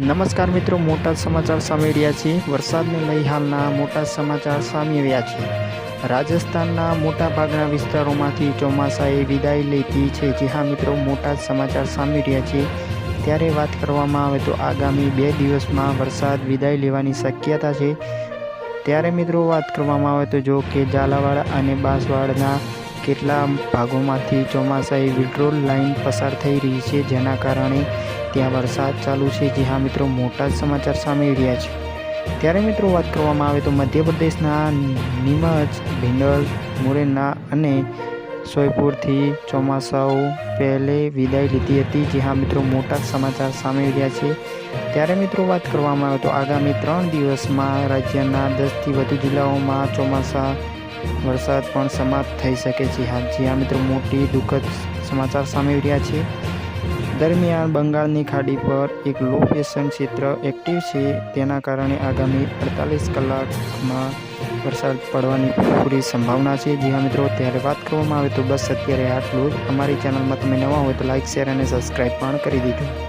નમસ્કાર મિત્રો, મોટા સમાચાર સામે રહ્યા છે વરસાદને લઈ હાલના મોટા સમાચાર સામે રહ્યા છે. રાજસ્થાનના મોટા ભાગના વિસ્તારોમાંથી ચોમાસાએ વિદાય લીધી છે. જે હા મિત્રો, મોટા સમાચાર સામે રહ્યા છે ત્યારે વાત કરવામાં આવે તો આગામી બે દિવસમાં વરસાદ વિદાય લેવાની શક્યતા છે. ત્યારે મિત્રો વાત કરવામાં આવે તો જો કે ઝાલાવાડ અને બાંસવાડના કેટલા ભાગોમાંથી ચોમાસાએ વિડ્રોલ લાઇન પસાર થઈ રહી છે, જેના કારણે ત્યાં વરસાદ ચાલુ છે. જે હા મિત્રો, મોટા જ સમાચાર સામે રહ્યા છે. ત્યારે મિત્રો વાત કરવામાં આવે તો મધ્યપ્રદેશના નીમચ ભિંડલ મુરેના અને સોયપુરથી ચોમાસાઓ પહેલે વિદાય લીધી હતી. જે હા મિત્રો, મોટા સમાચાર સામે રહ્યા છે. ત્યારે મિત્રો વાત કરવામાં આવે તો આગામી ત્રણ દિવસમાં રાજ્યના દસથી વધુ જિલ્લાઓમાં ચોમાસા વરસાદ પણ સમાપ્ત થઈ શકે છે. હા, જે હા મિત્રો, મોટી દુઃખદ સમાચાર સામે રહ્યા છે. દરમિયાન બંગાળની ખાડી પર એક લો પ્રેશર ક્ષેત્ર એક્ટિવ છે. તેના કારણે આગામી અડતાલીસ કલાકમાં વરસાદ પડવાની પૂરી સંભાવના છે. જી મિત્રો, ત્યારે વાત કરવામાં આવે તો બસ અત્યારે આટલું જ. અમારી ચેનલમાં તમે નવા હોય તો લાઇક શેર અને સબસ્ક્રાઈબ પણ કરી દીધું.